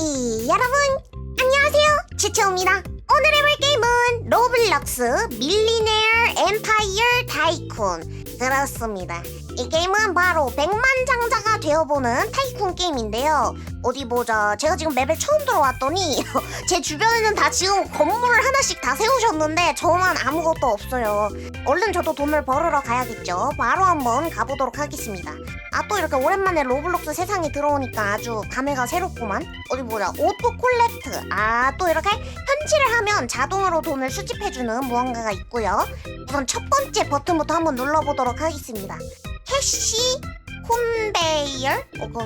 이 여러분 안녕하세요. 지채입니다. 오늘 해볼 게임은 로블록스 밀리네어 엠파이어 타이쿤. 그렇습니다. 이 게임은 바로 백만장자가 되어보는 타이쿤 게임인데요. 어디 보자. 제가 지금 맵에 처음 들어왔더니 제 주변에는 다 지금 건물을 하나씩 다 세우셨는데 저만 아무것도 없어요. 얼른 저도 돈을 벌으러 가야겠죠. 바로 한번 가보도록 하겠습니다 아 또 이렇게 오랜만에 로블록스 세상에 들어오니까 아주 감회가 새롭구만. 어디 보자. 오토 콜렉트. 아 또 이렇게 현질을 하면 자동으로 돈을 수집해주는 무언가가 있고요. 우선 첫 번째 버튼부터 한번 눌러보도록 하겠습니다. 캐시 콘베이어 어, 그,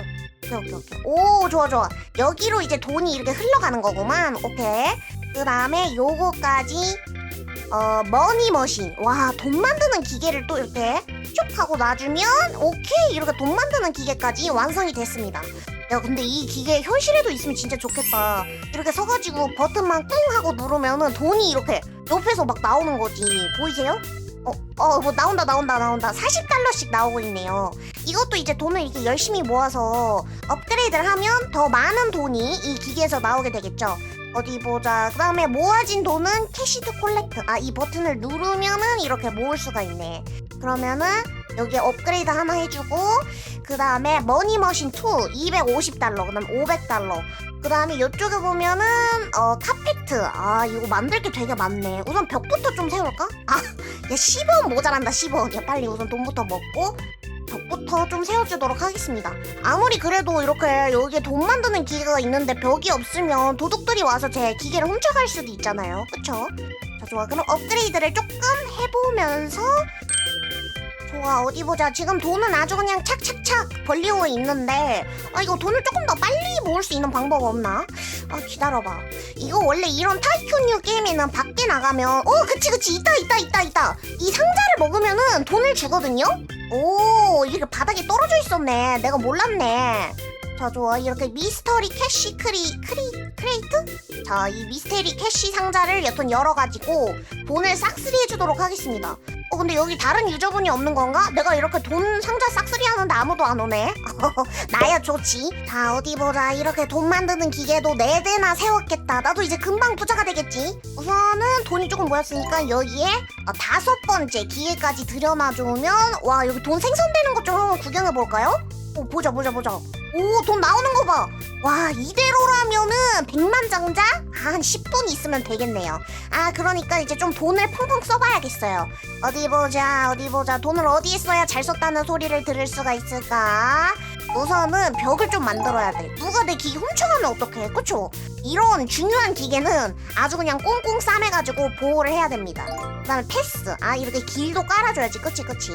오케이 오케이 오케이. 오 좋아 좋아. 여기로 이제 돈이 이렇게 흘러가는 거구만. 오케이. 그 다음에 요거까지 어 머니 머신 와 돈 만드는 기계를 또 이렇게 쭉 하고 놔주면 오케이 이렇게 돈 만드는 기계까지 완성이 됐습니다 야 근데 이 기계 현실에도 있으면 진짜 좋겠다 이렇게 서가지고 버튼만 꿍 하고 누르면은 돈이 이렇게 옆에서 막 나오는 거지 보이세요? 어, 어, 뭐 나온다, 나온다, 나온다. 40달러씩 나오고 있네요. 이것도 이제 돈을 이렇게 열심히 모아서 업그레이드를 하면 더 많은 돈이 이 기계에서 나오게 되겠죠. 어디 보자. 그 다음에 모아진 돈은 캐시드 콜렉트. 아, 이 버튼을 누르면은 이렇게 모을 수가 있네. 그러면은 여기에 업그레이드 하나 해주고, 그 다음에 머니머신 2 250달러, 그 다음 500달러. 그 다음에 이쪽에 보면은, 어, 카페트. 아, 이거 만들 게 되게 많네. 우선 벽부터 좀 세울까? 아, 야 10원 모자란다 10원 야 빨리 우선 돈부터 먹고 벽부터 좀 세워주도록 하겠습니다. 아무리 그래도 이렇게 여기에 돈 만드는 기계가 있는데 벽이 없으면 도둑들이 와서 제 기계를 훔쳐갈 수도 있잖아요. 그쵸? 자 좋아. 그럼 업그레이드를 조금 해보면서 좋아 어디 보자. 지금 돈은 아주 그냥 착착착 벌리고 있는데 아 이거 돈을 조금 더 빨리 모을 수 있는 방법 없나? 아 기다려봐. 이거 원래 이런 타이쿤류 게임에는 밖에 나가면 어 그치 그치. 있다 있다 있다 있다. 이 상자를 먹으면은 돈을 주거든요? 오 이렇게 바닥에 떨어져 있었네. 내가 몰랐네. 자 좋아. 이렇게 미스터리 캐시 크리 크리 크레이트? 자 이 미스테리 캐시 상자를 여튼 열어가지고 돈을 싹쓸이 해주도록 하겠습니다 어 근데 여기 다른 유저분이 없는 건가? 내가 이렇게 돈 상자 싹쓸이 하는데 아무도 안 오네. 나야 좋지. 자 어디 보자. 이렇게 돈 만드는 기계도 네 대나 세웠겠다. 나도 이제 금방 부자가 되겠지. 우선은 돈이 조금 모였으니까 여기에 어, 다섯 번째 기계까지 들여놔주면 와 여기 돈 생성되는 것좀 한번 구경해 볼까요? 오 보자 보자 보자 오 돈 나오는 거 봐 와 이대로라면은 백만장자? 한 10분 있으면 되겠네요. 아 그러니까 이제 좀 돈을 펑펑 써봐야겠어요. 어디 보자 어디 보자. 돈을 어디에 써야 잘 썼다는 소리를 들을 수가 있을까 우선은 벽을 좀 만들어야 돼. 누가 내 기계 훔쳐가면 어떡해? 그쵸? 이런 중요한 기계는 아주 그냥 꽁꽁 싸매가지고 보호를 해야 됩니다. 그 다음에 패스. 아 이렇게 길도 깔아줘야지. 그치 그치?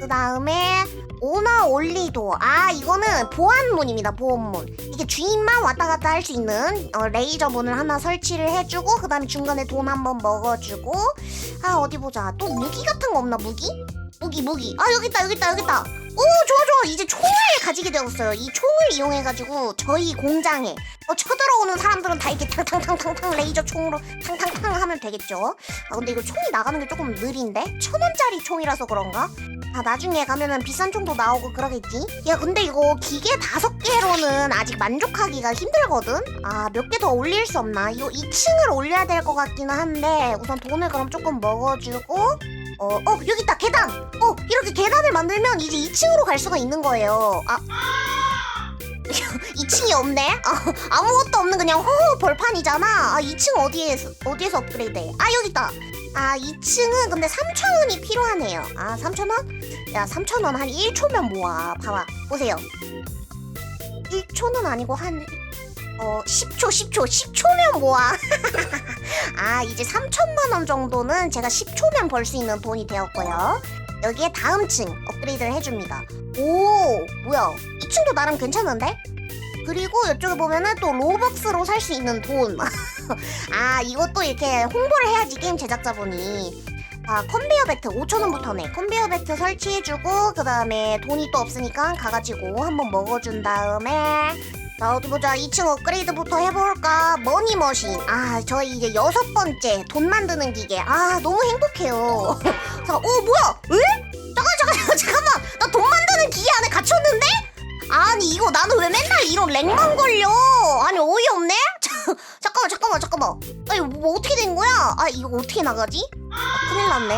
그 다음에 오너 올리도. 아 이거는 보안문입니다 보안문. 이게 주인만 왔다 갔다 할 수 있는 어, 레이저 문을 하나 설치를 해주고 그 다음에 중간에 돈 한번 먹어주고. 아 어디 보자. 또 무기 같은 거 없나 무기? 무기 무기. 아 여기 있다 여기 있다 여기 있다 오 좋아 좋아. 이제 총을 가지게 되었어요. 이 총을 이용해가지고 저희 공장에 어, 쳐들어오는 사람들은 다 이렇게 탕탕탕탕탕 레이저 총으로 탕탕탕 하면 되겠죠? 아 근데 이거 총이 나가는 게 조금 느린데? 천 원짜리 총이라서 그런가? 아 나중에 가면은 비싼 총도 나오고 그러겠지? 야 근데 이거 기계 다섯 개로는 아직 만족하기가 힘들거든? 아 몇 개 더 올릴 수 없나? 이거 2층을 올려야 될 것 같기는 한데 우선 돈을 그럼 조금 먹어주고 어, 어, 여기 있다, 계단! 어, 이렇게 계단을 만들면 이제 2층으로 갈 수가 있는 거예요. 아. 2층이 없네? 아, 아무것도 없는 그냥 허허 벌판이잖아. 아, 2층 어디에서, 어디에서 업그레이드 해? 아, 여기 있다. 아, 2층은 근데 3,000원이 필요하네요. 아, 3,000원? 야, 3,000원 한 1초면 모아. 봐봐. 보세요. 1초는 아니고 한, 어, 10초, 10초, 10초면 모아. 아 이제 3천만 원 정도는 제가 10초면 벌 수 있는 돈이 되었고요. 여기에 다음 층 업그레이드를 해줍니다. 오 뭐야 2층도 나름 괜찮은데? 그리고 이쪽에 보면은 또 로벅스로 살 수 있는 돈. 아 이것도 이렇게 홍보를 해야지 게임 제작자분이. 아 컨베이어 벨트 5천원부터네. 컨베이어 벨트 설치해주고 그 다음에 돈이 또 없으니까 가가지고 한번 먹어준 다음에 자 어디 보자 2층 업그레이드부터 해볼까 머니머신 아 저희 이제 여섯 번째 돈 만드는 기계 아 너무 행복해요 자 어 뭐야 에? 잠깐 잠깐 잠깐만 나 돈 만드는 기계 안에 갇혔는데? 아니 이거 나는 왜 맨날 이런 렉만 걸려? 아니 어이없네? 잠깐만 잠깐만 잠깐만. 아니 뭐 어떻게 된 거야? 아 이거 어떻게 나가지? 아, 큰일 났네.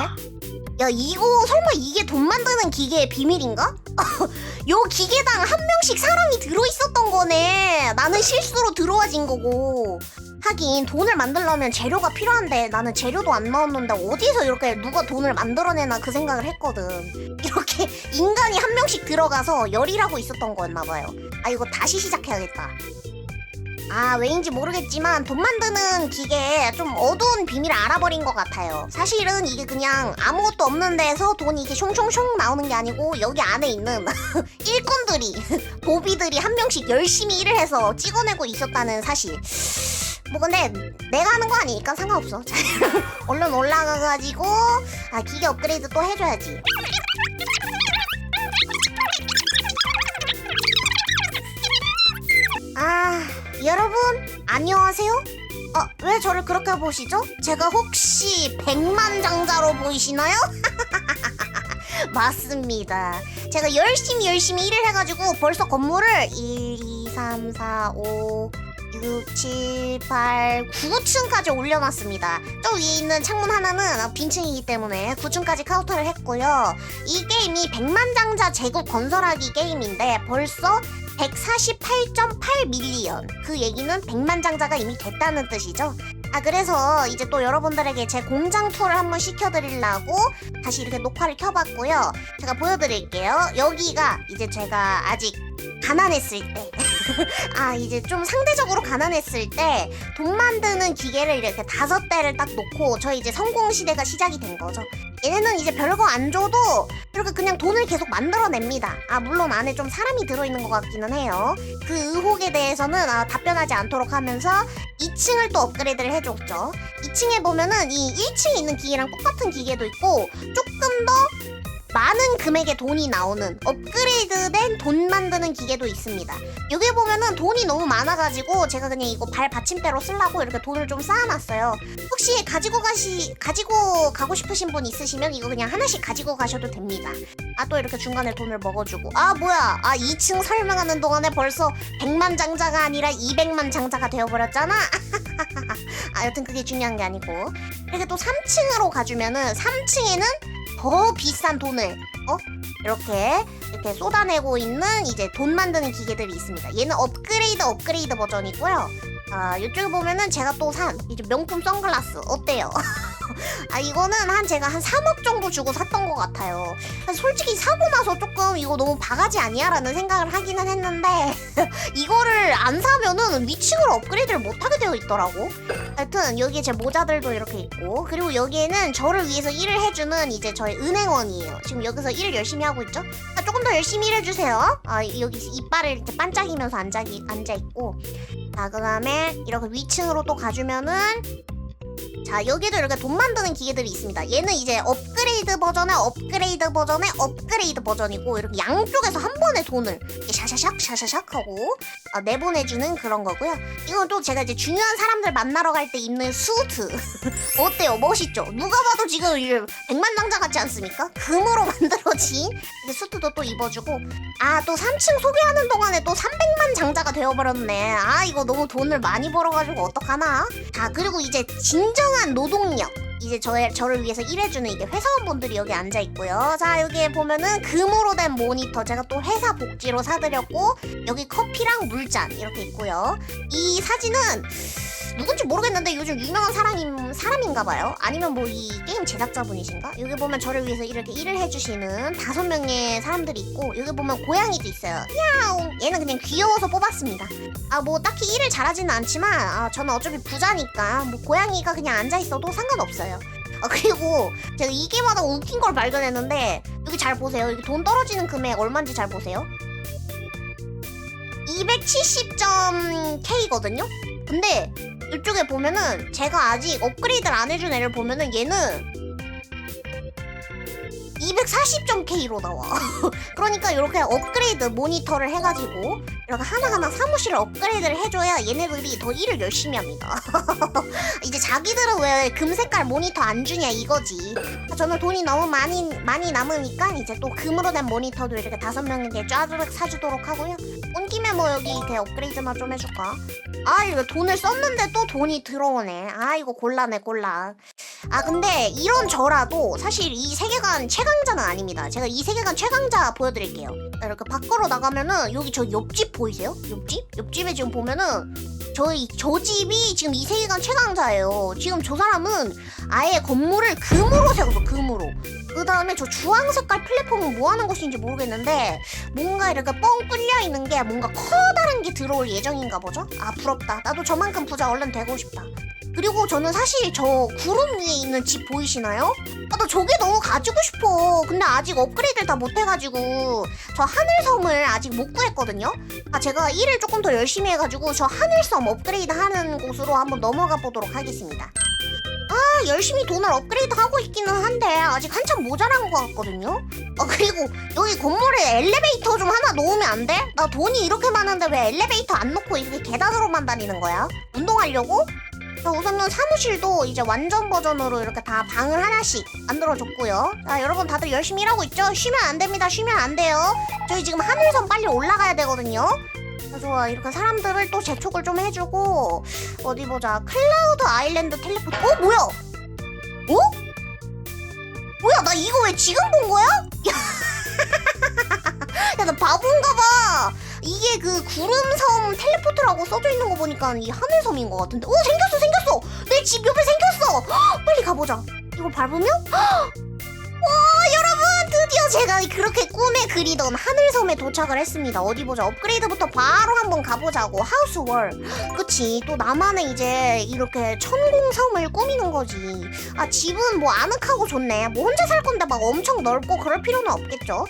야 이거 설마 이게 돈 만드는 기계의 비밀인가? 요 기계당 한 명씩 사람이 들어있었던 거네. 나는 실수로 들어와진 거고. 하긴 돈을 만들려면 재료가 필요한데 나는 재료도 안 나왔는데 어디서 이렇게 누가 돈을 만들어내나 그 생각을 했거든. 이렇게 인간이 한 명씩 들어가서 열일하고 있었던 거였나 봐요. 아 이거 다시 시작해야겠다. 아 왜인지 모르겠지만 돈 만드는 기계에 좀 어두운 비밀을 알아버린 것 같아요. 사실은 이게 그냥 아무것도 없는 데서 돈이 이렇게 숑숑숑 나오는 게 아니고 여기 안에 있는 일꾼들이 도비들이 한 명씩 열심히 일을 해서 찍어내고 있었다는 사실. 뭐 근데 내가 하는 거 아니니까 상관없어. 자, 얼른 올라가가지고 아 기계 업그레이드 또 해줘야지. 아 여러분 안녕하세요. 어, 왜 저를 그렇게 보시죠? 제가 혹시 백만장자로 보이시나요? 맞습니다. 제가 열심히 열심히 일을 해가지고 벌써 건물을 1, 2, 3, 4, 5, 6, 7, 8, 9층까지 올려놨습니다. 저 위에 있는 창문 하나는 빈층이기 때문에 9층까지 카운터를 했고요. 이 게임이 백만장자 제국 건설하기 게임인데 벌써 148.8 밀리언. 그 얘기는 백만장자가 이미 됐다는 뜻이죠. 아 그래서 이제 또 여러분들에게 제 공장 투어를 한번 시켜드리려고 다시 이렇게 녹화를 켜봤고요. 제가 보여드릴게요. 여기가 이제 제가 아직 가난했을 때. 아 이제 좀 상대적으로 가난했을 때 돈 만드는 기계를 이렇게 다섯 대를 딱 놓고 저희 이제 성공 시대가 시작이 된 거죠. 얘네는 이제 별거 안 줘도 이렇게 그냥 돈을 계속 만들어냅니다. 아 물론 안에 좀 사람이 들어있는 것 같기는 해요. 그 의혹에 대해서는 아, 답변하지 않도록 하면서 2층을 또 업그레이드를 해줬죠. 2층에 보면은 이 1층에 있는 기계랑 똑같은 기계도 있고 조금 더 많은 금액의 돈이 나오는 업그레이드된 돈 만드는 기계도 있습니다. 여기 보면은 돈이 너무 많아가지고 제가 그냥 이거 발 받침대로 쓰려고 이렇게 돈을 좀 쌓아놨어요. 혹시 가지고 가시 가지고 가고 싶으신 분 있으시면 이거 그냥 하나씩 가지고 가셔도 됩니다. 아 또 이렇게 중간에 돈을 먹어주고 아 뭐야 아 2층 설명하는 동안에 벌써 100만 장자가 아니라 200만 장자가 되어버렸잖아. 아 여튼 그게 중요한 게 아니고 이렇게 또 3층으로 가주면은 3층에는 더 비싼 돈을 어 이렇게 이렇게 쏟아내고 있는 이제 돈 만드는 기계들이 있습니다. 얘는 업그레이드 업그레이드 버전이고요. 아 이쪽에 보면은 제가 또 산 이제 명품 선글라스 어때요? 아 이거는 한 제가 한 3억 정도 주고 샀던 것 같아요. 솔직히 사고 나서 조금 이거 너무 바가지 아니야라는 생각을 하기는 했는데 이거를 안 사면은 위층으로 업그레이드를 못 하게 되어 있더라고. 하여튼 여기에 제 모자들도 이렇게 있고 그리고 여기에는 저를 위해서 일을 해주는 이제 저희 은행원이에요. 지금 여기서 일을 열심히 하고 있죠. 아, 조금 더 열심히 일해주세요. 아 여기 이빨을 이렇게 반짝이면서 앉아 앉아 있고 자 그다음에 이렇게 위층으로 또 가주면은 자 여기도 이렇게 돈 만드는 기계들이 있습니다. 얘는 이제 업그레이드 버전의 업그레이드 버전의 업그레이드 버전이고 이렇게 양쪽에서 한 번에 돈을 샤샤샥 샤샤샥 하고 아, 내보내주는 그런 거고요. 이건 또 제가 이제 중요한 사람들 만나러 갈 때 입는 수트 어때요? 멋있죠? 누가 봐도 지금 이 백만장자 같지 않습니까? 금으로 만들어진 수트도 또 입어주고 아 또 3층 소개하는 동안에 또 300만 장자가 되어버렸네. 아 이거 너무 돈을 많이 벌어가지고 어떡하나? 자 그리고 이제 진정 한 노동력. 이제 저의, 저를 위해서 일해주는 이게 회사원분들이 여기 앉아 있고요. 자 여기에 보면은 금으로 된 모니터 제가 또 회사 복지로 사드렸고 여기 커피랑 물잔 이렇게 있고요. 이 사진은 누군지 모르겠는데 요즘 유명한 사람인 사람인가 봐요. 아니면 뭐 이 게임 제작자분이신가? 여기 보면 저를 위해서 이렇게 일을 해주시는 다섯 명의 사람들이 있고 여기 보면 고양이도 있어요. 야옹 얘는 그냥 귀여워서 뽑았습니다. 아 뭐 딱히 일을 잘하지는 않지만 아, 저는 어차피 부자니까 뭐 고양이가 그냥 앉아 있어도 상관없어요. 아 그리고 제가 이 게임하다 웃긴 걸 발견했는데 여기 잘 보세요. 여기 돈 떨어지는 금액 얼마인지 잘 보세요. 270점 K거든요. 근데 이쪽에 보면은 제가 아직 업그레이드를 안 해준 애를 보면은 얘는 240점 K로 나와. 그러니까 이렇게 업그레이드 모니터를 해가지고 이렇게 하나하나 사무실을 업그레이드를 해줘야 얘네들이 더 일을 열심히 합니다. 이제 자기들은 왜 금색깔 모니터 안 주냐 이거지. 저는 돈이 너무 많이 많이 남으니까 이제 또 금으로 된 모니터도 이렇게 다섯 명에게 쫘르륵 사주도록 하고요. 온 김에 뭐 여기 이렇게 업그레이드나 좀 해줄까? 아 이거 돈을 썼는데 또 돈이 들어오네. 아 이거 곤란해 곤란. 아 근데 이런 저라도 사실 이 세계관 최강자는 아닙니다. 제가 이 세계관 최강자 보여드릴게요. 이렇게 밖으로 나가면은 여기 저 옆집 보이세요? 옆집? 옆집에 지금 보면은 저희 저 집이 지금 이 세계관 최강자예요. 지금 저 사람은 아예 건물을 금으로 세웠어 금으로. 그 다음에 저 주황 색깔 플랫폼은 뭐 하는 곳인지 모르겠는데 뭔가 이렇게 뻥 뚫려 있는 게 뭔가 커다란 게 들어올 예정인가 보죠? 아 부럽다. 나도 저만큼 부자 얼른 되고 싶다. 그리고 저는 사실 저 구름 위에 있는 집 보이시나요? 아, 나 저게 너무 가지고 싶어. 근데 아직 업그레이드를 다 못해가지고 저 하늘섬을 아직 못 구했거든요. 아 제가 일을 조금 더 열심히 해가지고 저 하늘섬 업그레이드 하는 곳으로 한번 넘어가 보도록 하겠습니다. 아 열심히 돈을 업그레이드 하고 있기는 한데 아직 한참 모자란 것 같거든요. 아 그리고 여기 건물에 엘리베이터 좀 하나 놓으면 안 돼? 나 돈이 이렇게 많은데 왜 엘리베이터 안 놓고 이렇게 계단으로만 다니는 거야? 운동하려고? 자, 우선은 사무실도 이제 완전 버전으로 이렇게 다 방을 하나씩 만들어줬고요. 자, 여러분 다들 열심히 일하고 있죠? 쉬면 안 됩니다. 쉬면 안 돼요. 저희 지금 하늘선 빨리 올라가야 되거든요. 자, 좋아. 이렇게 사람들을 또 재촉을 좀 해주고 어디 보자. 클라우드 아일랜드 텔레포트. 어, 뭐야? 어? 뭐야? 나 이거 왜 지금 본 거야? 야, 나 바본가 봐. 이게 그 구름섬 텔레포트라고 써져 있는 거 보니까 이 하늘섬인 것 같은데. 오, 생겼어, 생겼어. 내 집 옆에 생겼어. 헉, 빨리 가보자. 이걸 밟으면? 헉! 제가 그렇게 꿈에 그리던 하늘섬에 도착을 했습니다. 어디 보자. 업그레이드부터 바로 한번 가보자고. 하우스 월. 그치. 또 나만의 이제 이렇게 천공섬을 꾸미는 거지. 아, 집은 뭐 아늑하고 좋네. 뭐 혼자 살 건데 막 엄청 넓고 그럴 필요는 없겠죠.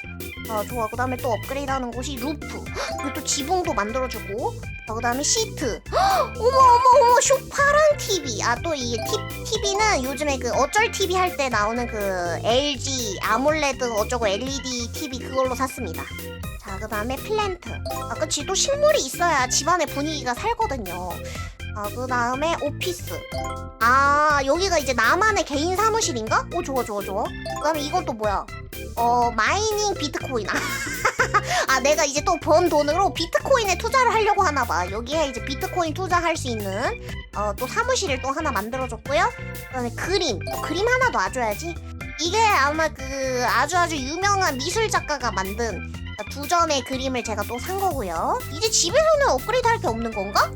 아 좋아 그 다음에 또 업그레이드하는 곳이 루프. 그리고 또 지붕도 만들어주고. 그 다음에 시트. 헉, 어머 어머 어머 쇼파랑 TV 아 또 이 TV는 요즘에 그 어쩔 TV 할 때 나오는 그 LG 아몰레드 어쩌고 LED TV 그걸로 샀습니다. 자 그 다음에 플랜트. 아 그치. 또 식물이 있어야 집안의 분위기가 살거든요. 아 그 다음에 오피스. 아 여기가 이제 나만의 개인 사무실인가? 오 좋아 좋아 좋아. 그 다음에 이건 또 뭐야 어 마이닝 비트코인 아. 내가 이제 또 번 돈으로 비트코인에 투자를 하려고 하나 봐. 여기에 이제 비트코인 투자할 수 있는 어 또 사무실을 또 하나 만들어줬고요. 그다음에 그림. 또 그림 하나 놔줘야지. 이게 아마 그 아주 아주 유명한 미술 작가가 만든 두 점의 그림을 제가 또 산 거고요. 이제 집에서는 업그레이드 할 게 없는 건가?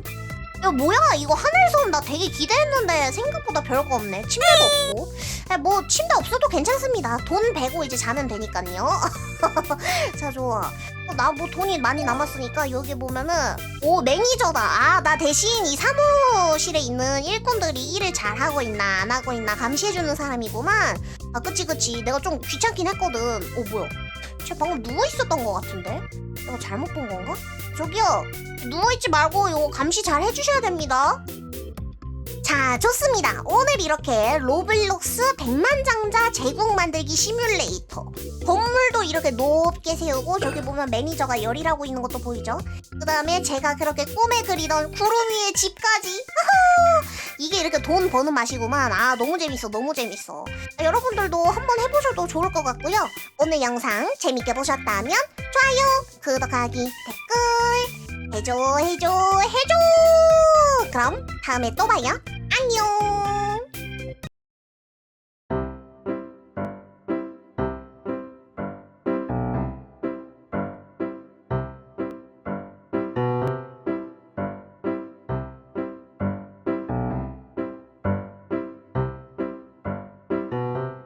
야 뭐야? 이거 하늘섬 나 되게 기대했는데 생각보다 별거 없네. 침대도 없고. 야, 뭐 침대 없어도 괜찮습니다. 돈 베고 이제 자면 되니까요. 자 좋아. 나 뭐 돈이 많이 남았으니까 여기 보면은 오 매니저다. 아 나 대신 이 사무실에 있는 일꾼들이 일을 잘 하고 있나 안 하고 있나 감시해주는 사람이구만. 아 그치 그치. 내가 좀 귀찮긴 했거든. 오 뭐야 쟤 방금 누워있었던 것 같은데 내가 잘못 본 건가? 저기요 누워있지 말고 요거 감시 잘 해주셔야 됩니다. 자, 좋습니다. 오늘 이렇게 로블록스 백만장자 제국 만들기 시뮬레이터. 건물도 이렇게 높게 세우고 저기 보면 매니저가 열일하고 있는 것도 보이죠? 그 다음에 제가 그렇게 꿈에 그리던 구름 위의 집까지. 이게 이렇게 돈 버는 맛이구만. 아, 너무 재밌어, 너무 재밌어. 여러분들도 한번 해보셔도 좋을 것 같고요. 오늘 영상 재밌게 보셨다면 좋아요, 구독하기, 댓글 해줘, 해줘, 해줘! 그럼 다음에 또 봐요. 안녕!